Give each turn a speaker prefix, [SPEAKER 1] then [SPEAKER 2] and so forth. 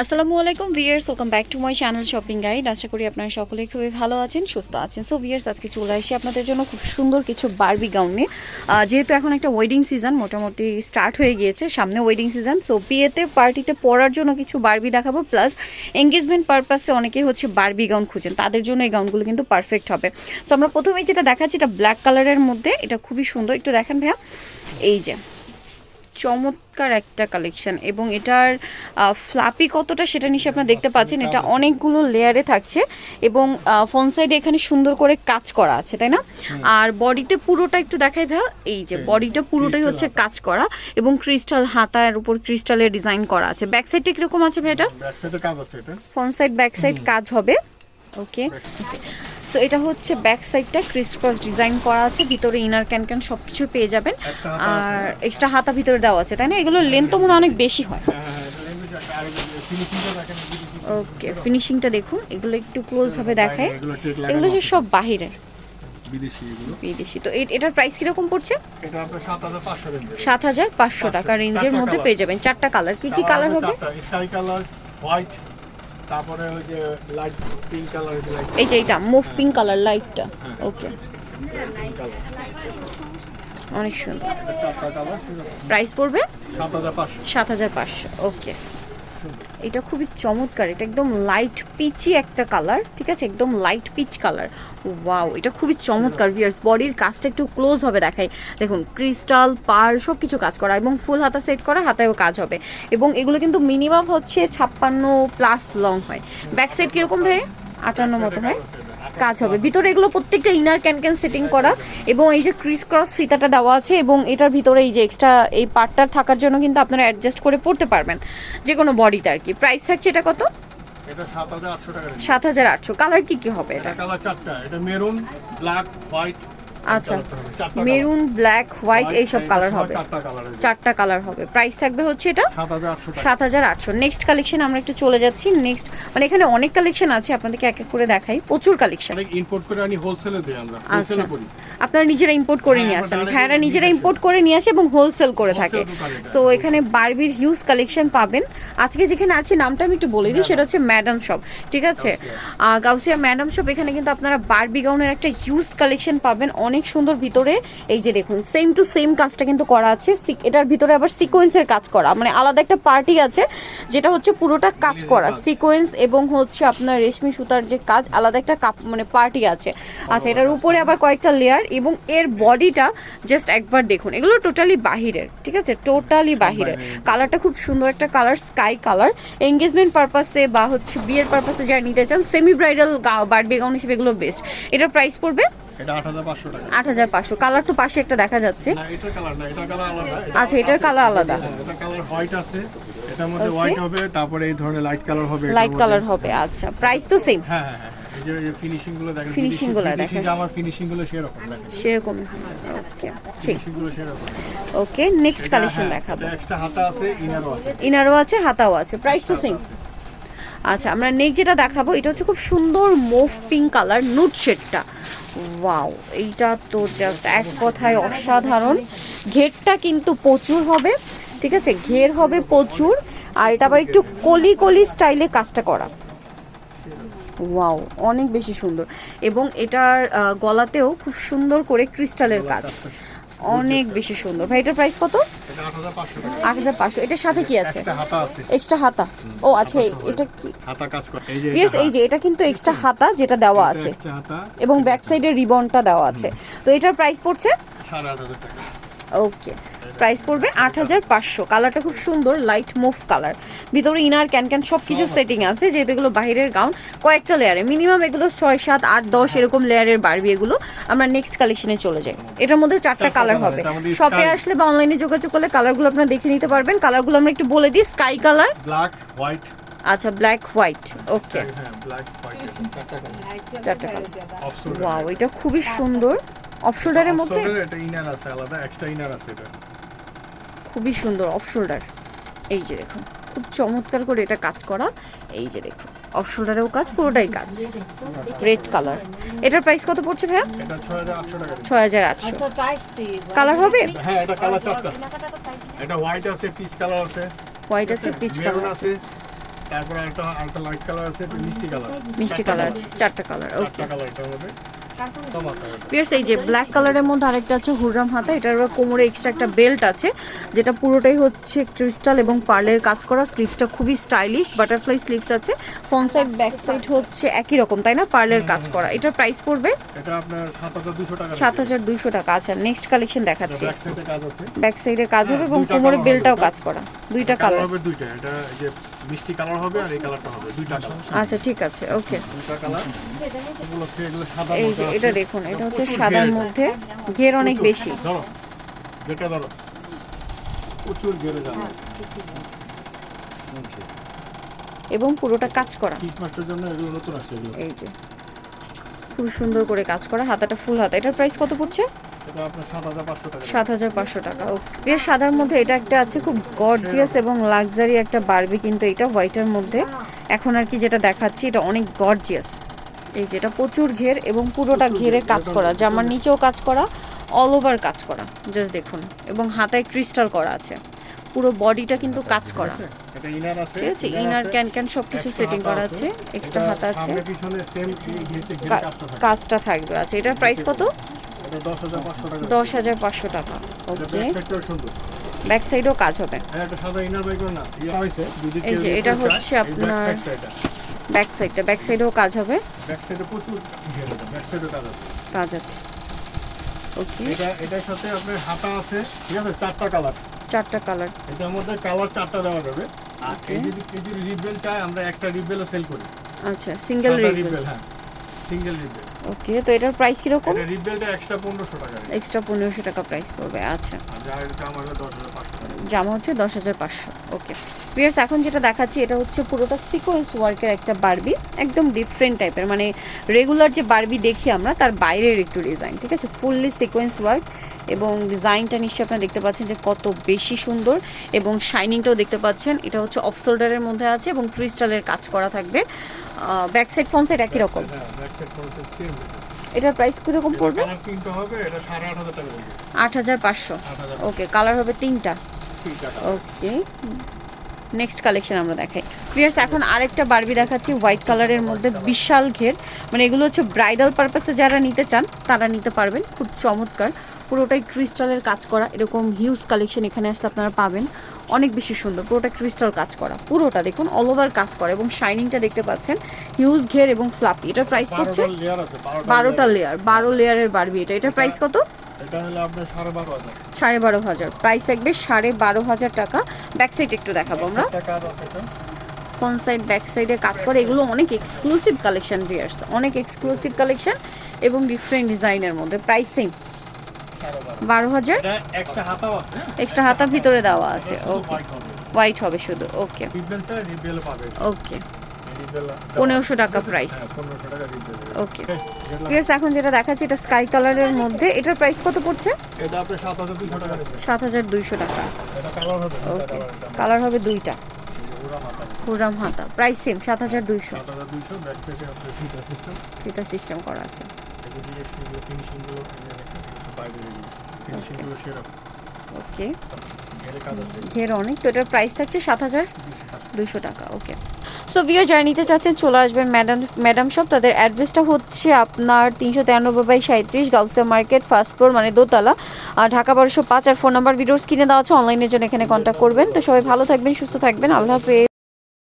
[SPEAKER 1] আসসালামু আলাইকুম viewers welcome back to my channel shopping guide আশা করি আপনারা সকলেই খুবই ভালো আছেন, সুস্থ আছেন। সো ভিয়ার্স আজকে চলে আসি আপনাদের জন্য খুব সুন্দর কিছু বারবি গাউন নিয়ে। যেহেতু এখন একটা ওয়েডিং সিজন মোটামুটি স্টার্ট হয়ে গিয়েছে, সামনে ওয়েডিং সিজন সো বিয়েতে পার্টিতে পরার জন্য কিছু বারবি দেখাবো প্লাস এঙ্গেজমেন্ট পারপাসে অনেকেই হচ্ছে বার্বি গাউন খুঁজেন। তাদের জন্য এই গাউনগুলো কিন্তু পারফেক্ট হবে। সো আমরা প্রথমেই যেটা দেখাচ্ছি, এটা ব্ল্যাক কালারের মধ্যে। এটা খুবই সুন্দর। একটু দেখেন ভাইয়া। এই যে। চমৎকার একটা কালেকশন এবং এটার ফ্লাপি কতটা সেটা নিশ্চয়ই আপনারা দেখতে পাচ্ছেন। এটা অনেকগুলো লেয়ারে থাকছে এবং ফোন সাইডে এখানে সুন্দর করে কাজ করা আছে তাই না? আর বডিতে পুরোটা একটু দেখাই ভাই এই যে বডিটা পুরোটাই হচ্ছে কাজ করা এবং ক্রিস্টাল হাতার উপর ক্রিস্টালের ডিজাইন করা আছে। ব্যাক সাইডটা কীরকম আছে ভাই এটা? ফ্রন্ট সাইড ব্যাক সাইড কাজ হবে। ওকে সো এটা হচ্ছে ব্যাক সাইডটা ক্রিস ক্রস ডিজাইন করা আছে ভিতরে ইনার ক্যান ক্যান সব কিছু পেয়ে যাবেন। আর এক্সট্রা হাতা ভিতরে দেওয়া আছে তাই না? এগুলো লেন্থ তো মনে অনেক বেশি হয়।
[SPEAKER 2] হ্যাঁ হ্যাঁ একটা আর ফিনিশিংটা দেখেন বিদেশি
[SPEAKER 1] ওকে ফিনিশিংটা দেখুন। এগুলো একটু ক্লোজ ভাবে দেখায়।
[SPEAKER 2] এগুলো
[SPEAKER 1] যে সব বাহিরের।
[SPEAKER 2] বিদেশি এগুলো।
[SPEAKER 1] বিদেশি। তো এটার প্রাইস কীরকম পড়ছে?
[SPEAKER 2] এটা আপনার 7500 রেঞ্জ
[SPEAKER 1] সাত হাজার পাঁচশো টাকা রেঞ্জের মধ্যে পেয়ে যাবেন। চারটা কালার কি কি কালার হবে?
[SPEAKER 2] স্কাই কালার হোয়াইট তারপরে ওই যে লাইট পিঙ্ক কালার লাইট
[SPEAKER 1] এই যে এটা মুভ পিঙ্ক কালার লাইটটা। ওকে অনেক সুন্দর। প্রাইস পড়বে?
[SPEAKER 2] 7500
[SPEAKER 1] সাত হাজার পাঁচশো ওকে এটা খুবই চমৎকার এটা একদম লাইট পিচি একটা কালার ঠিক আছে? একদম লাইট পিচ কালার ওয়াও এটা খুবই চমৎকার ভিয়ার্স বডির কাজটা একটু ক্লোজ হবে দেখাই। দেখুন ক্রিস্টাল পার সব কিছু কাজ করা এবং ফুল হাতা সেট করা হাতায়ও কাজ হবে। এবং এগুলো কিন্তু মিনিমাম হচ্ছে ছাপ্পান্ন প্লাস লং হয়। ব্যাক সাইড কীরকম ভাই? আটান্ন মতো হয়? কাজ হবে। ভিতরে এগুলো প্রত্যেকটা ইনার ক্যান ক্যান সেটিং করা এবং এই যে ক্রিস ক্রস ফিতাটা দেওয়া আছে এবং এটার ভিতরে এই যে এক্সট্রা এই পার্টটা থাকার জন্য কিন্তু আপনারা অ্যাডজাস্ট করে পড়তে পারবেন যে কোনো বডিতে আর কি। প্রাইস থাকছে এটা কত?
[SPEAKER 2] এটা 7800 টাকা রেঞ্জ।
[SPEAKER 1] সাত হাজার আটশো। কালার কি কি হবে
[SPEAKER 2] এটা
[SPEAKER 1] এটা?
[SPEAKER 2] কালার চারটা। এটা মেরুন ব্ল্যাক হোয়াইট
[SPEAKER 1] আচ্ছা মেরুন ব্ল্যাক হোয়াইট এইসব কালার হবে।
[SPEAKER 2] চারটা কালার
[SPEAKER 1] হবে। প্রাইস থাকবে হচ্ছে এটা
[SPEAKER 2] 7800
[SPEAKER 1] সাত হাজার আটশো। নেক্সট কালেকশন আমরা একটু চলে যাচ্ছি। নেক্সট মানে এখানে অনেক কালেকশন আছে আপনাদেরকে এক এক করে দেখাই। প্রচুর কালেকশন
[SPEAKER 2] অনেক ইম্পোর্ট করে আনি হোলসেলে দেই আমরা।
[SPEAKER 1] আচ্ছা।
[SPEAKER 2] হোলসেলে করি।
[SPEAKER 1] আপনারা নিজেরা ইম্পোর্ট করে
[SPEAKER 2] হ্যাঁ,
[SPEAKER 1] নিয়ে আসেন। ভাইয়ারা নিজেরা ইম্পোর্ট করে নিয়ে আসে এবং হোলসেল করে থাকে। সো এখানে বারবির হিউজ কালেকশন পাবেন। আজকে যেখানে আছি নামটা আমি একটু বলে দিই সেটা হচ্ছে ম্যাডাম শপ ঠিক আছে? গাউসিয়া ম্যাডাম শপ এখানে কিন্তু আপনারা বারবি গাউনের একটা হিউজ কালেকশন পাবেন। অনেক সুন্দর ভিতরে এই যে দেখুন সেম টু সেম কাজটা কিন্তু করা আছে। এটার ভিতরে আবার সিকোয়েন্সের কাজ করা। মানে আলাদা একটা পার্টি আছে যেটা হচ্ছে পুরোটা কাজ করা। সিকোয়েন্স এবং হচ্ছে আপনার রেশমি সুতার যে কাজ আলাদা একটা কাপ মানে পার্টি আছে। আচ্ছা এটার উপরে আবার কয়েকটা লেয়ার এবং এর বডিটা জাস্ট একবার দেখুন। এগুলো টোটালি বাহিরের ঠিক আছে? টোটালি বাহিরের। কালারটা খুব সুন্দর একটা কালার স্কাই কালার এঙ্গেজমেন্ট পারপাসে বা হচ্ছে বিয়ের পারপাসে যারা নিতে চান সেমি ব্রাইডাল বার্থডে গাউন হিসেবে এগুলো বেস্ট এটার প্রাইস পড়বে?
[SPEAKER 2] এটা 8500 টাকা।
[SPEAKER 1] আট হাজার পাঁচশো। কালার তো পাশে একটা দেখা যাচ্ছে। আচ্ছা এটার কালার আলাদা।
[SPEAKER 2] এটার মধ্যে হোয়াইট হবে তারপরে এই ধরনের লাইট কালার হবে
[SPEAKER 1] লাইট কালার হবে আচ্ছা। প্রাইস তো সেম
[SPEAKER 2] হ্যাঁ এই যে ফিনিশিংগুলো দেখেন
[SPEAKER 1] Finishing গুলো দেখেন।
[SPEAKER 2] জামার ফিনিশিংগুলো সেরকম দেখেন।
[SPEAKER 1] সেরকম। ওকে
[SPEAKER 2] ফিনিশিংগুলো সেরকম।
[SPEAKER 1] ওকে নেক্সট কালেকশন দেখাবো।
[SPEAKER 2] এক্সট্রা হাতা আছে ইনারও আছে।
[SPEAKER 1] ইনারও আছে হাতাও আছে। প্রাইস তো সেম আচ্ছা আমরা নেক্সট যেটা দেখাবো, এটা হচ্ছে খুব সুন্দর মুভ পিঙ্ক কালার নুট শেডটা ওয়াও এইটা তো জাস্ট এক কথায় অসাধারণ। ঘেরটা কিন্তু প্রচুর হবে, ঠিক আছে? ঘের হবে প্রচুর, আর এটা আবার একটু কলি কলি স্টাইলে কাজটা করা। ওয়াও অনেক বেশি সুন্দর। এবং এটার গলাতেও খুব সুন্দর করে ক্রিস্টালের কাজ। অনেক বেশি সুন্দর। ভাই এটার প্রাইস কত?
[SPEAKER 2] এটা 8500 টাকা।
[SPEAKER 1] আট হাজার পাঁচশো। এটার সাথে কি আছে?
[SPEAKER 2] একটা হাতা আছে।
[SPEAKER 1] এক্সট্রা হাতা? ও আচ্ছা এটা কি?
[SPEAKER 2] হাতা কাজ করে। এই যে
[SPEAKER 1] ইয়েস এই যে এটা কিন্তু এক্সট্রা হাতা যেটা দেওয়া আছে। এবং ব্যাক সাইডে রিবনটা দেওয়া আছে। তো এটার প্রাইস পড়ছে?
[SPEAKER 2] 8500 টাকা।
[SPEAKER 1] ওকে প্রাইস পড়বে আট হাজার পাঁচশো। কালারটা খুব সুন্দর লাইট মুভ কালার ভিতরে ইনার ক্যান ক্যান সব কিছু সেটিং আছে যেহেতু এগুলো বাইরের গাউন কয়েকটা লেয়ারে মিনিমাম এগুলো ছয় সাত আট দশ এরকম লেয়ারের বাড়বি এগুলো আমরা নেক্সট কালেকশনে চলে যাই। এটার মধ্যে চারটা কালার হবে। শপে আসলে বা অনলাইনে যোগাযোগ করলে কালারগুলো আপনারা দেখে নিতে পারবেন। কালারগুলো আমরা একটু বলে দিই স্কাই কালার
[SPEAKER 2] ব্ল্যাক হোয়াইট
[SPEAKER 1] আচ্ছা ব্ল্যাক হোয়াইট ওকে
[SPEAKER 2] হ্যাঁ ব্ল্যাক হোয়াইট চারটা কালার
[SPEAKER 1] ওয়াও এটা খুবই সুন্দর। অফশোল্ডারের মধ্যে?
[SPEAKER 2] এটা ইনার আছে আলাদা। এক্সট্রা ইনার আছে এটা।
[SPEAKER 1] খুবই সুন্দর অফ শোল্ডার এই যে দেখুন খুব চমৎকার করে এটা কাজ করা। এই যে দেখুন অফ শোল্ডারেও কাজ পুরোটাই কাজ। রেড কালার এটার প্রাইস কত পড়ছে ভাইয়া?
[SPEAKER 2] এটা 6800 টাকা।
[SPEAKER 1] ছয় হাজার আটশো কালার হবে?
[SPEAKER 2] হ্যাঁ এটা কালার চারটা এটা হোয়াইট আছে পিচ কালার আছে।
[SPEAKER 1] হোয়াইট আছে পিচ কালার
[SPEAKER 2] আছে। তারপরে একটা একটা লাইট কালার আছে মিষ্টি কালার
[SPEAKER 1] মিষ্টি কালার আছে চারটা কালার ওকে
[SPEAKER 2] চারটা কালার এটা হবে।
[SPEAKER 1] পিয়ার্স এই যে ব্ল্যাক কালারের মধ্যে আরেকটা আছে হুররাম হাতা এটার কোমরে এক্সট্রা একটা বেল্ট আছে যেটা পুরোটাই হচ্ছে ক্রিস্টাল এবং পার্লের কাজ করা। স্লিভসটা খুবই স্টাইলিশ বাটারফ্লাই স্লিভস আছে। ফ্রন্ট সাইড ব্যাক সাইড হচ্ছে একই রকম তাই না? পার্লের কাজ করা। এটার প্রাইস পড়বে
[SPEAKER 2] এটা আপনার সাত হাজার
[SPEAKER 1] দুইশো টাকা। আচ্ছা নেক্সট কালেকশন দেখাচ্ছি।
[SPEAKER 2] ব্যাক সাইডে কাজ আছে।
[SPEAKER 1] ব্যাক সাইডে কাজ হবে এবং কোমরে
[SPEAKER 2] হবে
[SPEAKER 1] কাজ করা। দুইটা
[SPEAKER 2] কালার হবে দুইটা। এটা মিষ্টি কালার হবে আর এই কালারটা হবে দুইটা কালার।
[SPEAKER 1] আচ্ছা ঠিক আছে ওকে।
[SPEAKER 2] দুইটা কালার। এগুলো এগুলো সাদা
[SPEAKER 1] এই যে এটা দেখুন এটা হচ্ছে সাদার মধ্যে ঘের অনেক বেশি।
[SPEAKER 2] ধরো যেটা ধরো প্রচুর গেড়ে যাবে।
[SPEAKER 1] এবং পুরোটা কাজ করা।
[SPEAKER 2] ক্রিসমাসের জন্য এগুলো নতুন আসছে এগুলো।
[SPEAKER 1] এই যে খুব সুন্দর করে কাজ করা হাতাটা ফুল হাতা। এটার প্রাইস কত পড়ছে?
[SPEAKER 2] সাত হাজার পাঁচশো টাকা।
[SPEAKER 1] বেশ সাদার মধ্যে এটা একটা আছে খুব গর্জিয়াস এবং লাক্সারি একটা বারবি কিন্তু এটা হোয়াইটের মধ্যে। এখন আর কি যেটা দেখাচ্ছি এটা অনেক গর্জিয়াস এই যেটা প্রচুর ঘের এবং পুরোটা ঘেরে কাজ করা জামার নিচেও কাজ করা অল ওভার কাজ করা জাস্ট দেখুন। এবং হাতায় ক্রিস্টাল করা আছে। পুরো বডিটা কিন্তু কাজ করা।
[SPEAKER 2] আছে
[SPEAKER 1] ঠিক আছে ইনার ক্যান ক্যান সব কিছু সেটিং করা আছে। এক্সট্রা হাতা আছে।
[SPEAKER 2] কাজটা
[SPEAKER 1] থাকবে। আচ্ছা এটার প্রাইস কত?
[SPEAKER 2] দশ হাজার পাঁচশো টাকা।
[SPEAKER 1] দশ হাজার পাঁচশো টাকা ওকে
[SPEAKER 2] ব্যাক
[SPEAKER 1] সাইডও কাজ হবে।
[SPEAKER 2] হ্যাঁ ইয়া
[SPEAKER 1] এই যে এটা হচ্ছে আপনার- ব্যাক সাইডটা ব্যাক সাইডেও কাজ হবে।
[SPEAKER 2] ব্যাক সাইডে প্রচুর ব্যাক সাইডে কাজ আছে।
[SPEAKER 1] কাজ আছে। ওকে
[SPEAKER 2] এটা এটার সাথে আপনার হাতা আছে ঠিক আছে চারটা কালার
[SPEAKER 1] চারটা কালার
[SPEAKER 2] এটার মধ্যে কালার চারটা দেওয়া যাবে। আর
[SPEAKER 1] Okay.
[SPEAKER 2] এই যদি এই যদি রিবেল চাই আমরা একটা রিবেলও সেল করি।
[SPEAKER 1] আচ্ছা সিঙ্গেল
[SPEAKER 2] রিবেল হ্যাঁ সিঙ্গেল রিবেল
[SPEAKER 1] ওকে তো এটার প্রাইস কি রকম
[SPEAKER 2] এটা রিবেলটা এক্সট্রা পনেরোশো টাকা রেট।
[SPEAKER 1] এক্সট্রা 1500 টাকা প্রাইস পড়বে আচ্ছা। জামা হচ্ছে দশ হাজার পাঁচশো ওকে পিয়ার্স এখন যেটা দেখাচ্ছি এটা হচ্ছে পুরোটা সিকোয়েন্স ওয়ার্কের একটা বারবি একদম ডিফারেন্ট টাইপের মানে রেগুলার যে বারবি দেখি আমরা তার বাইরের একটু ডিজাইন ঠিক আছে? ফুললি সিকোয়েন্স ওয়ার্ক এবং ডিজাইনটা নিশ্চয়ই আপনারা দেখতে পাচ্ছেন যে কত বেশি সুন্দর এবং শাইনিংটাও দেখতে পাচ্ছেন। এটা হচ্ছে অফ শোল্ডারের মধ্যে আছে এবং ক্রিস্টালের কাজ করা থাকবে। ব্যাক সাইড ফোন সাইড একই রকম?
[SPEAKER 2] হ্যাঁ
[SPEAKER 1] এটার প্রাইস কীরকম পড়বে?
[SPEAKER 2] আট হাজার
[SPEAKER 1] পাঁচশো। ওকে কালার হবে তিনটা। ওকে। নেক্সট কালেকশন আমরা দেখাই। ভিয়ার্স এখন আরেকটা বারবি দেখাচ্ছি হোয়াইট কালারের মধ্যে বিশাল ঘের। মানে এগুলো হচ্ছে ব্রাইডাল পারপাসে যারা নিতে চান তারা নিতে পারবেন। খুব চমৎকার। পুরোটাই ক্রিস্টালের কাজ করা। এরকম হিউজ কালেকশন এখানে আসলে আপনারা পাবেন। অনেক বেশি সুন্দর। পুরোটা ক্রিস্টাল কাজ করা। পুরোটা দেখুন অল ওভার কাজ করা এবং শাইনিংটা দেখতে পাচ্ছেন। হিউজ ঘের এবং ফ্লাপি এটার প্রাইস পড়ছে
[SPEAKER 2] বারোটা লেয়ার আছে
[SPEAKER 1] বারোটা লেয়ার বারো লেয়ারের বারবি এটা। এটার প্রাইস কত?
[SPEAKER 2] এটা হলো আপনার সাড়ে বারো হাজার।
[SPEAKER 1] সাড়ে বারো হাজার। প্রাইস থাকবে সাড়ে বারো হাজার টাকা। ব্যাক সাইড একটু দেখাবো আমরা। ফ্রন্ট সাইড ব্যাক সাইডে কাজ করে। এগুলো অনেক এক্সক্লুসিভ কালেকশন ভিয়ার্স অনেক এক্সক্লুসিভ কালেকশন এবং ডিফারেন্ট ডিজাইনের মধ্যে। প্রাইস সেম
[SPEAKER 2] বারো
[SPEAKER 1] হাজার।
[SPEAKER 2] আছে হ্যাঁ?
[SPEAKER 1] এক্সট্রা হাতা ভিতরে দেওয়া আছে। ওকে হোয়াইট হবে। শুধু। ওকে ওকে পনেরোশো টাকা প্রাইস
[SPEAKER 2] হ্যাঁ
[SPEAKER 1] ওকে এখন যেটা দেখাচ্ছি এটা স্কাই কালারের মধ্যে। এটার প্রাইস কত পড়ছে?
[SPEAKER 2] সাত হাজার
[SPEAKER 1] দুইশো টাকা
[SPEAKER 2] কালার হবে।
[SPEAKER 1] ওকে কালার হবে দুইটা হাতা। প্রাইস সেম সাত হাজার দুইশো।
[SPEAKER 2] ফিটার সিস্টেম
[SPEAKER 1] করা আছে। ওকে ঘের অনেক তো এটার প্রাইস থাকছে সাত হাজার?
[SPEAKER 2] দুশো টাকা
[SPEAKER 1] ওকে সো ভিও জার্নিতে নিতে চাচ্ছেন, চলে আসবেন ম্যাডাম ম্যাডাম শপ তাদের অ্যাড্রেসটা হচ্ছে আপনার তিনশো তিরানব্বই বাই সাঁত্রিশ গাউসিয়া মার্কেট ফার্স্ট ফ্লোর মানে দোতলা। আর ঢাকা বারোশো পাঁচ আর ফোন নাম্বার ভিডিওস কিনে দেওয়া আছে অনলাইনের জন্য এখানে কন্ট্যাক্ট করবেন। তো সবাই ভালো থাকবেন, সুস্থ থাকবেন। আল্লাহ হাফেজ।